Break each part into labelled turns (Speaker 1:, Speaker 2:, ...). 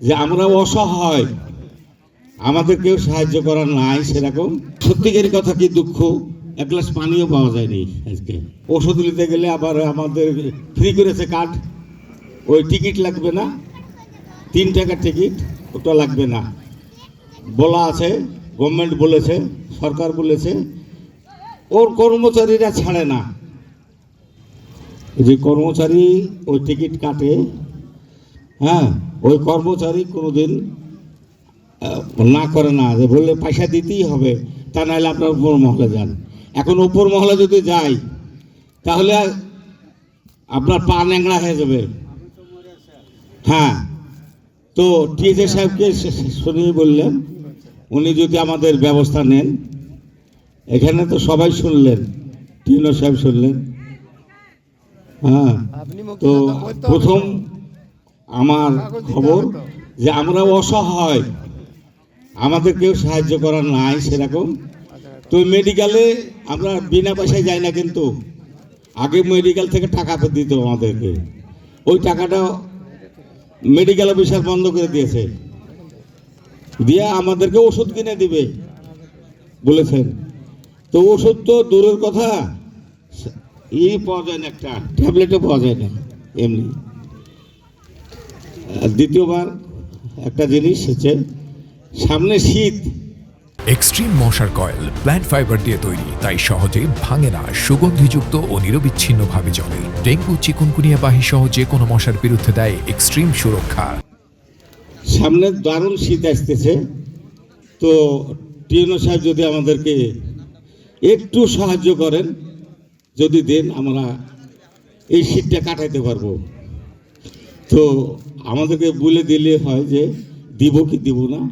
Speaker 1: যে আমরা অসহায়। আমাদের কেউ সাহায্য করার নাই সেরকম। সত্যিকার কথা কি দুঃখ? এক গ্লাস পানিও পাওয়া যায়নি আজকে। ওষুধ নিতে গেলে আবার আমাদের ফ্রি করেছে কার্ড। ওই টিকিট লাগবে না। তিন টাকার টিকিট, ওটা লাগবে না। বলা আছে, গভর্নমেন্ট বলেছে, সরকার বলেছে। ওর কর্মচারীরা ছাড়ে না। যে কর্মচারী ওই টিকিট কাটে হ্যাঁ ওই কর্মচারী কোনোদিন না করে না যে বললে পয়সা দিতেই হবে তা নাহলে আপনার উপর মহলে যান। এখন উপর মহলে যদি যাই তাহলে আপনার পা ন্যাংরা হয়ে যাবে। হ্যাঁ। তো টিএজে সাহেবকে শুনিয়ে বললেন উনি যদি আমাদের ব্যবস্থা নেন এখানে তো সবাই শুনলেন টিনো সাহেব শুনলেন। হ্যাঁ। তো প্রথম আমার খবর যে আমরা অসহায়। আমাদের কেউ সাহায্য করার নাই সেরকম। তো মেডিকেলে আমরা বিনা পয়সায় যাই না কিন্তু। আগে মেডিকেল থেকে টাকা দিত আমাদেরকে। ওই টাকাটা মেডিকেল অফিসার বন্ধ করে দিয়েছে। দিয়ে আমাদেরকে ওষুধ কিনে দিবে বলেছেন। তো ওষুধ তো দূরের কথা। ই পাওয়া যায় না একটা ট্যাবলেটও পাওয়া যায় না এমনি। দ্বিতীয়বার একটা জিনিস হচ্ছে সামনে শীত।
Speaker 2: এক্সট্রিম মশার কয়েল প্ল্যান্ট ফাইবার দিয়ে তৈরি তাই সহজে ভাঙে না সুগন্ধিযুক্ত ও নিরবিচ্ছিন্নভাবে জ্বলে ডেঙ্গু চিকুনকুনিয়া বাহি সহ যে কোনো মশার বিরুদ্ধে দেয় এক্সট্রিম সুরক্ষা।
Speaker 1: সামনে দারুণ শীত আসতেছে। তো টিএনও সাহেব যদি আমাদেরকে একটু সাহায্য করেন যদি দেন আমরা এই শীতটা কাটাইতে পারব। তো আমাদেরকে বলে দিলে হয় যে, দিব কি দিব না,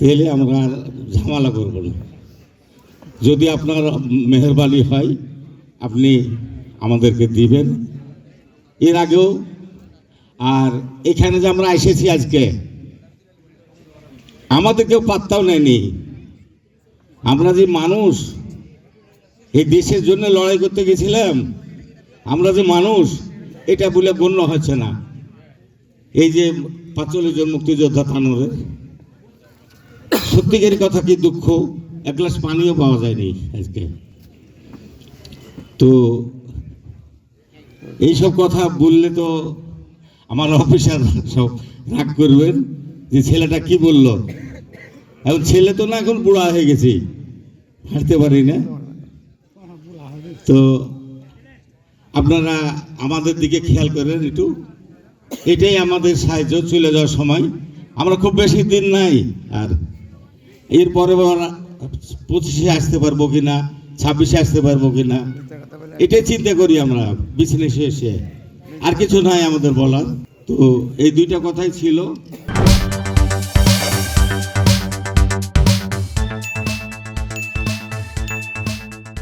Speaker 1: তাহলে আমরা আর ঝামেলা করব না। যদি আপনার মেহরবানি হয়, আপনি আমাদেরকে দিবেন। এর আগেও, আর এখানে যে আমরা এসেছি আজকে, আমাদের কেউ পাত্তাও নেয়নি। আমরা যে মানুষ, এই দেশের জন্য লড়াই করতে গেছিলাম, আমরা যে মানুষ, এটা বলে গণ্য হচ্ছে না। এই যে পাঁচচল্লিশ জন মুক্তিযোদ্ধা থানোরের সত্যিকারের কথা কি দুঃখ? এক গ্লাস পানিও পাওয়া যায়নি আজকে। তো এইসব কথা বললে তো আমার অফিসার সব রাগ করবেন যে ছেলেটা কি বলল? এখন ছেলে তো না, এখন বুড়া হয়ে গেছি। হাঁটতে পারি না। তো আপনারা আমাদের দিকে খেয়াল করেন একটু। এটাই আমাদের সাহায্য চলে যাওয়ার সময়। আমরা খুব বেশি দিন নাই। আর এরপরে পঁচিশে আসতে পারব কিনা, ছাব্বিশে আসতে পারব কিনা, এটাই চিন্তা করি আমরা বিছনে এসে আর কিছু নাই আমাদের বলার। তো এই দুইটা কথাই ছিল।